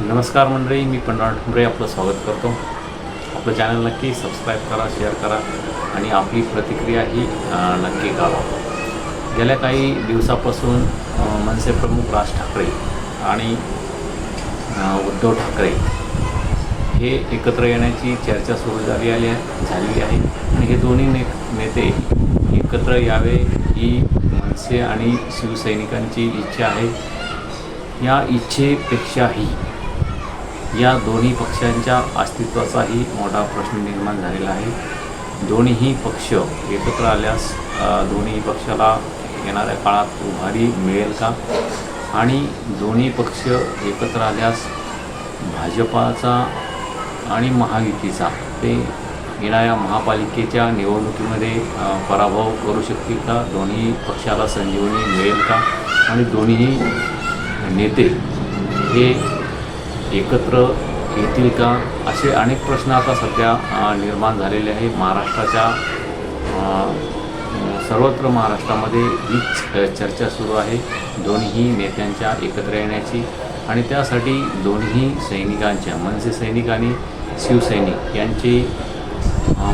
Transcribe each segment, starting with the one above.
नमस्कार मंडळी मी पंढरा ठुमरे आपलं स्वागत करतो. आपलं चॅनल नक्की सबस्क्राईब करा शेअर करा आणि आपली प्रतिक्रिया ही नक्की करा गेल्या काही दिवसापासून मनसे प्रमुख राज ठाकरे आणि उद्धव ठाकरे हे एकत्र येण्याची चर्चा सुरू झाली आली झालेली आहे. आणि हे दोन्ही ने नेते एकत्र यावे ही मनसे आणि शिवसैनिकांची इच्छा आहे. या इच्छेपेक्षाही या दोन्ही पक्षांच्या अस्तित्वाचाही मोठा प्रश्न निर्माण झालेला आहे. दोन्हीही पक्ष एकत्र आल्यास दोन्ही पक्षाला येणाऱ्या काळात उभारी मिळेल का? आणि दोन्ही पक्ष एकत्र आल्यास भाजपाचा आणि महायुतीचा ते येणाऱ्या महापालिकेच्या निवडणुकीमध्ये पराभव करू शकतील का? दोन्ही पक्षाला संजीवनी मिळेल का? आणि दोन्ही नेते हे एकत्र येतील का? असे अनेक प्रश्न आता सध्या निर्माण झालेले आहे. महाराष्ट्राच्या सर्वत्र महाराष्ट्रामध्ये हीच चर्चा सुरू आहे. दोन्ही नेत्यांच्या एकत्र येण्याची आणि त्यासाठी दोन्ही सैनिकांच्या मनसे सैनिक आणि शिवसैनिक यांची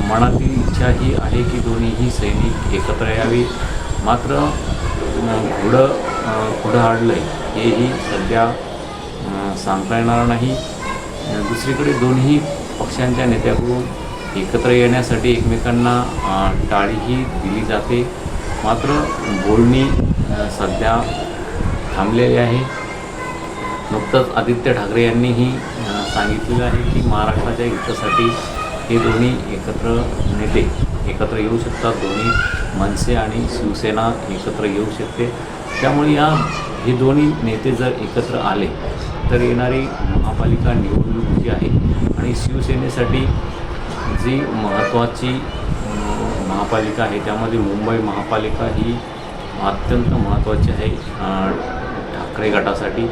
मनातील इच्छा ही आहे की दोन्हीही सैनिक एकत्र यावी. मात्र घुडं घोडं पुढं आडलं आहे हेही सध्या सांगता येणार नाही. दुसरीकडे दोन्ही पक्षांच्या नेत्याकडून एकत्र येण्यासाठी एकमेकांना टाळीही दिली जाते. मात्र बोलणी सध्या थांबलेली आहे. नुकतंच आदित्य ठाकरे यांनीही सांगितलेलं आहे की महाराष्ट्राच्या हितासाठी हे दोन्ही एकत्र नेते एकत्र येऊ शकतात. दोन्ही मनसे आणि शिवसेना एकत्र येऊ शकते. त्यामुळे या हे दोन्ही नेते जर एकत्र आले तर येणारी महापालिका निवडणूक जी आहे आणि शिवसेनेसाठी जी महत्त्वाची महापालिका आहे त्यामध्ये मुंबई महापालिका ही अत्यंत महत्त्वाची आहे ठाकरे गटासाठी.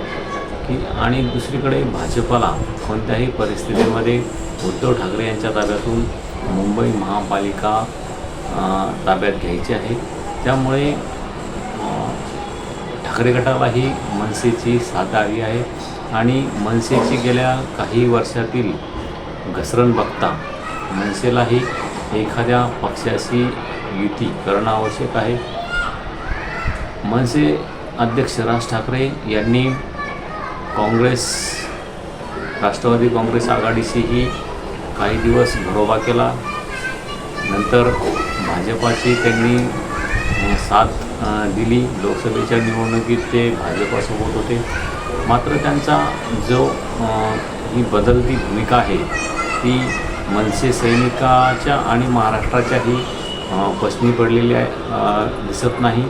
की आणि दुसरीकडे भाजपाला कोणत्याही परिस्थितीमध्ये उद्धव ठाकरे यांच्या ताब्यातून मुंबई महापालिका ताब्यात घ्यायची आहे. त्यामुळे ठाकरे गटाला ही मनसेची साथ आली आहे. आणि मनसेची गेल्या काही वर्षातील घसरण बघता मनसेलाही एखाद्या पक्षाशी युती करणं आवश्यक आहे. मनसे अध्यक्ष राज ठाकरे यांनी काँग्रेस राष्ट्रवादी काँग्रेस आघाडीशीही काही दिवस घरोबा केला. नंतर भाजपाची त्यांनी साथ दिली. लोकसभेच्या निवडणुकीत ते भाजपासोबत होते मात्र त्यांचा जो ही बदलती भूमिका आहे ती मनसे सैनिकाच्या आणि महाराष्ट्राच्याही अ, पसनी पडलेली आहे दिसत नाही.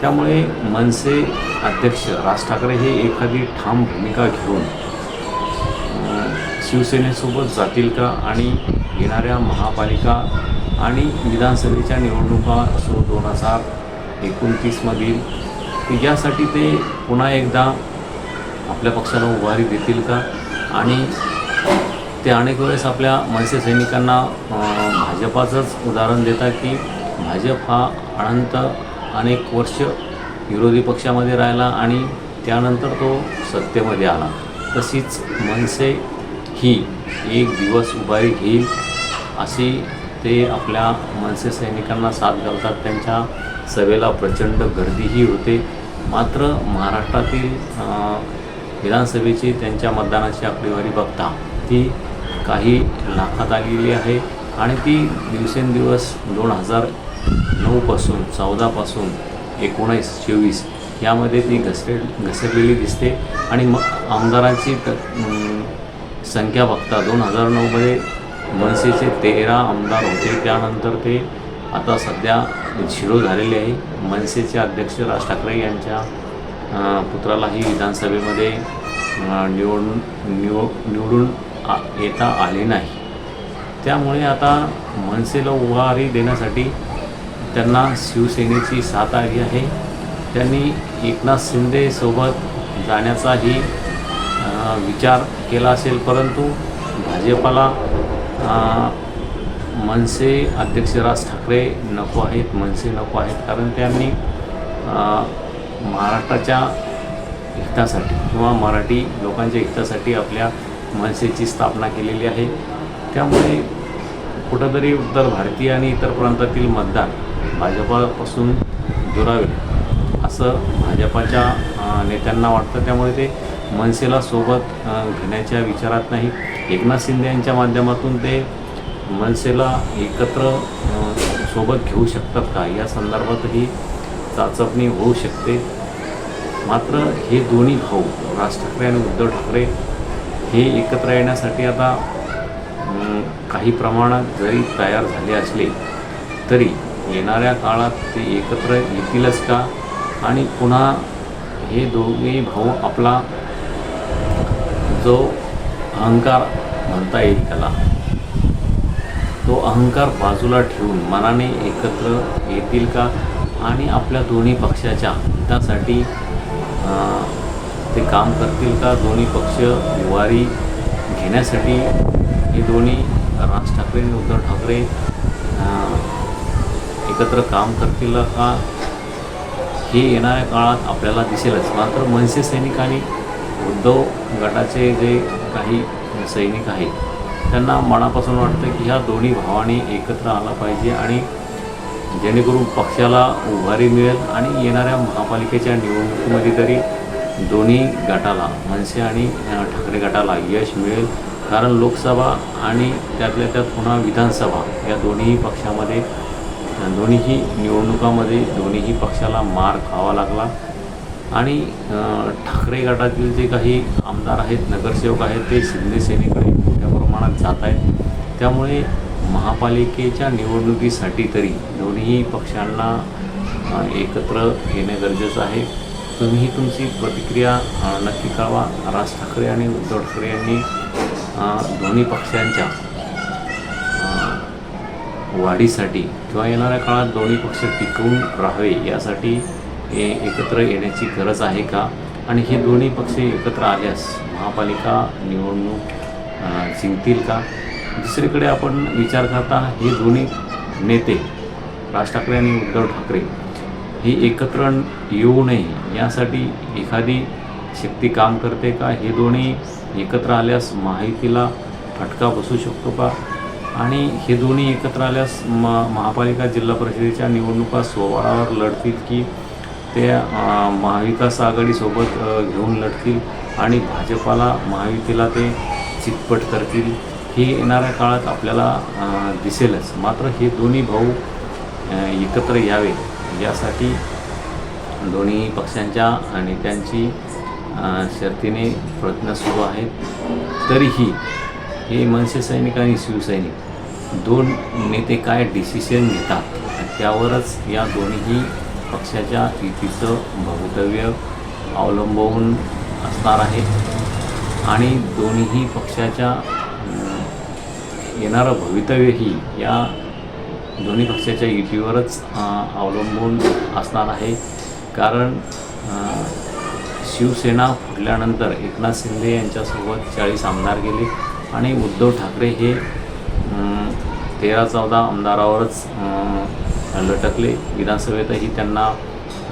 त्यामुळे मनसे अध्यक्ष राज ठाकरे हे एखादी ठाम भूमिका घेऊन शिवसेनेसोबत जातील का आणि येणाऱ्या महापालिका आणि विधानसभेच्या निवडणुका असो दोन हजार एकोणतीसमधील यासाठी ते पुन्हा एकदा आपल्या पक्षाला उभारी देतील का? आणि ते अनेक वेळेस आपल्या मनसे सैनिकांना भाजपाचंच उदाहरण देतात की भाजप हा अनंत अनेक वर्ष विरोधी पक्षामध्ये राहिला आणि त्यानंतर तो सत्तेमध्ये आला. तशीच मनसे ही एक दिवस उभारी घेईल अशी ते आपल्या मनसे सैनिकांना साथ घालतात. त्यांच्या सभेला प्रचंड गर्दीही होते. मात्र महाराष्ट्रातील विधानसभेची त्यांच्या मतदानाची आकडेवारी बघता ती काही लाखात आलेली आहे आणि ती दिवसेंदिवस दोन हजार नऊपासून चौदापासून एकोणीस चोवीस यामध्ये ती घसरे घसरलेली दिसते. आणि मग आमदारांची संख्या बघता दोन हजार नऊमध्ये मनसेचे तेरा आमदार होते. त्यानंतर ते आता सध्या झिरो झालेले आहे. मनसेचे अध्यक्ष राज ठाकरे यांच्या पुत्रालाही विधानसभेमध्ये निवडून निव निवडून आ येता आले नाही. त्यामुळे आता मनसेला उभारी देण्यासाठी त्यांना शिवसेनेची साथ आली आहे. त्यांनी एकनाथ शिंदेसोबत जाण्याचाही विचार केला असेल परंतु भाजपाला मनसे अध्यक्ष राज ठाकरे नको आहेत मनसे नको आहेत कारण त्यांनी महाराष्ट्राच्या हितासाठी किंवा मराठी लोकांच्या हितासाठी आपल्या मनसेची स्थापना केलेली आहे. त्यामुळे कुठंतरी उत्तर भारतीय आणि इतर प्रांतातील मतदार भाजपापासून दुरावे असं भाजपाच्या नेत्यांना वाटतं. त्यामुळे ते मनसेला सोबत घेण्याच्या विचारात नाही. एकनाथ शिंदे यांच्या माध्यमातून ते मनसेला एकत्र सोबत घेऊ शकतात का? या संदर्भातही चाचपणी होऊ शकते. मात्र हे दोन्ही भाऊ राज ठाकरे आणि उद्धव ठाकरे हे एकत्र येण्यासाठी आता काही प्रमाणात जरी तयार झाले असले तरी येणाऱ्या काळात ते एकत्र येतीलच का? आणि पुन्हा हे दोघे भाऊ आपला जो अहंकार म्हणता येईल त्याला तो अहंकार बाजूला ठेवून मनाने एकत्र येतील का आणि आपल्या दोन्ही पक्षाच्या हितासाठी ते काम करतील का? दोन्ही पक्ष वारी घेण्यासाठी हे दोन्ही राज ठाकरे आणि उद्धव ठाकरे एकत्र काम करतील का? हे येणाऱ्या काळात आपल्याला दिसेलच. मात्र मनसे सैनिकांनी उद्धव गटाचे जे काही सैनिक आहेत त्यांना मनापासून वाटतं की ह्या दोन्ही भावांनी एकत्र आला पाहिजे आणि जेणेकरून पक्षाला उभारी मिळेल आणि येणाऱ्या महापालिकेच्या निवडणुकीमध्ये तरी दोन्ही गटाला मनसे आणि ठाकरे गटाला यश मिळेल. कारण लोकसभा आणि त्यातल्या त्यात पुन्हा विधानसभा या दोन्ही पक्षामध्ये दोन्हीही निवडणुकामध्ये दोन्हीही पक्षाला मार खावा लागला. आणि ठाकरे गटातील जे काही आमदार आहेत नगरसेवक आहेत ते शिंदे सेनेकडे मोठ्या प्रमाणात जात आहेत. त्यामुळे महापालिकेच्या निवडणुकीसाठी तरी दोन्ही पक्षांना एकत्र येणे गरजेचं आहे. तुम्हीही तुमची प्रतिक्रिया नक्की कळवा. राज ठाकरे आणि उद्धव ठाकरे यांनी दोन्ही पक्षांच्या वाढीसाठी किंवा येणाऱ्या काळात दोन्ही पक्ष टिकवून राहावे यासाठी हे एकत्र येण्याची गरज आहे का? आणि हे दोन्ही पक्ष एकत्र आल्यास महापालिका निवडणूक जिंकतील का? दुसरीकडे आपण विचार करता हे दोन्ही नेते राज ठाकरे आणि उद्धव ठाकरे हे एकत्र येऊ नये यासाठी एखादी शक्ती काम करते का? हे दोन्ही एकत्र आल्यास माहितीला फटका बसू शकतो का? आणि हे दोन्ही एकत्र आल्यास म महापालिका जिल्हा परिषदेच्या निवडणुका सोहळावर लढतील की ते महाविकास आघाडीसोबत घेऊन लढतील आणि भाजपाला महायुतीला ते चितपट करतील हे येणाऱ्या काळात आपल्याला दिसेलच. मात्र हे दोन्ही भाऊ एकत्र यावे यासाठी दोन्ही पक्षांच्या नेत्यांची शर्तीने प्रयत्न सुरू आहेत. तरीही हे मनसे सैनिक आणि शिवसैनिक दोन नेते काय डिसिशन घेतात त्यावरच या दोन्ही पक्षाच्या युतीचं भवितव्य अवलंबून असणार आहे. आणि दोन्ही पक्षाच्या येणारं भवितव्यही या दोन्ही पक्षाच्या युतीवरच अवलंबून असणार आहे. कारण शिवसेना फुटल्यानंतर एकनाथ शिंदे यांच्यासोबत चाळीस आमदार गेले आणि उद्धव ठाकरे हे तेरा चौदा आमदारावरच लटकले विधानसभेतही त्यांना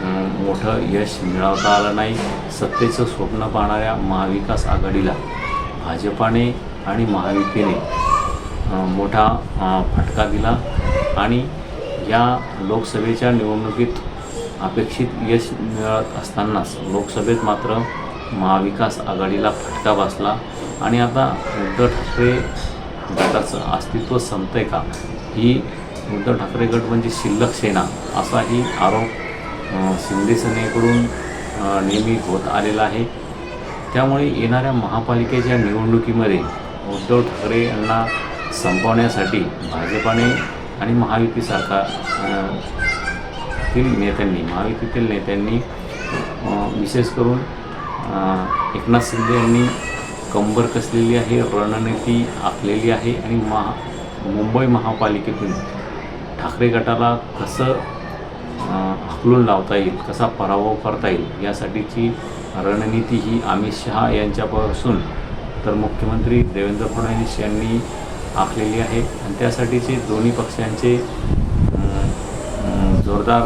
मोठं यश मिळवता आलं नाही. सत्तेचं स्वप्न पाहणाऱ्या महाविकास आघाडीला भाजपाने आणि महाविकेने मोठा फटका दिला आणि या लोकसभेच्या निवडणुकीत अपेक्षित यश मिळत असतानाच लोकसभेत मात्र महाविकास आघाडीला फटका बसला. आणि आता उद्धव ठाकरे गटाचं अस्तित्व संपतंय का? ही उद्धव ठाकरे गट म्हणजे शिल्लक सेना असाही आरोप अ, शिंदे सेनेकडून नेहमी होत आलेला आहे. त्यामुळे येणाऱ्या महापालिकेच्या निवडणुकीमध्ये उद्धव ठाकरे यांना संपवण्यासाठी भाजपाने आणि महायुती अ, तील नेत्यांनी महायुतीतील नेत्यांनी विशेष करून एकनाथ शिंदे यांनी कंबर कसलेली आहे रणनीती आखलेली आहे आणि महा मुंबई महापालिकेतून ठाकरे गटाला कसं हकलून लावता येईल कसा पराभव करता येईल यासाठीची रणनीती ही अमित शहा यांच्यापासून. तर मुख्यमंत्री देवेंद्र फडणवीस यांनी आखलेली आहे. आणि त्यासाठीचे दोन्ही पक्षांचे जोरदार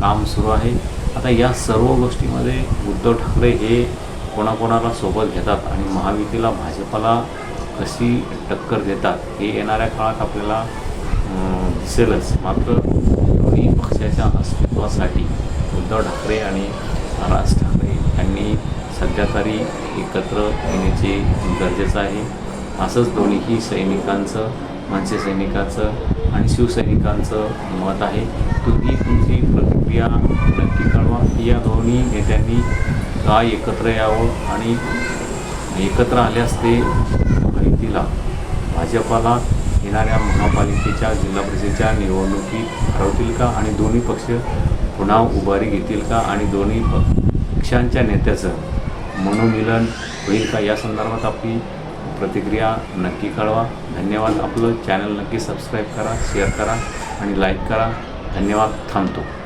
काम सुरू आहे. आता या सर्व गोष्टीमध्ये उद्धव ठाकरे हे कोणाकोणाला सोबत घेतात आणि महायुतीला भाजपाला कशी टक्कर देतात हे येणाऱ्या काळात आपल्याला दिसेलच मात्र दोन्ही पक्षाच्या अस्तित्वासाठी उद्धव ठाकरे आणि राज ठाकरे यांनी सध्या तरी एकत्र येण्याचे गरजेचं आहे. असंच दोन्हीही सैनिकांचं मनसे सैनिकाचं आणि शिवसैनिकांचं मत आहे. तुम्ही तुमची प्रतिक्रिया नक्की कळवा. की या दोन्ही नेत्यांनी काय एकत्र यावं आणि एकत्र आल्यास ते माहितीला भाजपाला येणाऱ्या महापालिकेच्या जिल्हा परिषदेच्या निवडणुकीत हरवतील का आणि दोन्ही पक्ष पुन्हा उभारी घेतील का आणि दोन्ही पक्षांच्या नेत्याचं मनोमिलन होईल का? या संदर्भात आपली प्रतिक्रिया नक्की कळवा. धन्यवाद. आपलं चॅनल नक्की सबस्क्राईब करा शेअर करा आणि लाईक करा. धन्यवाद. थांबतो.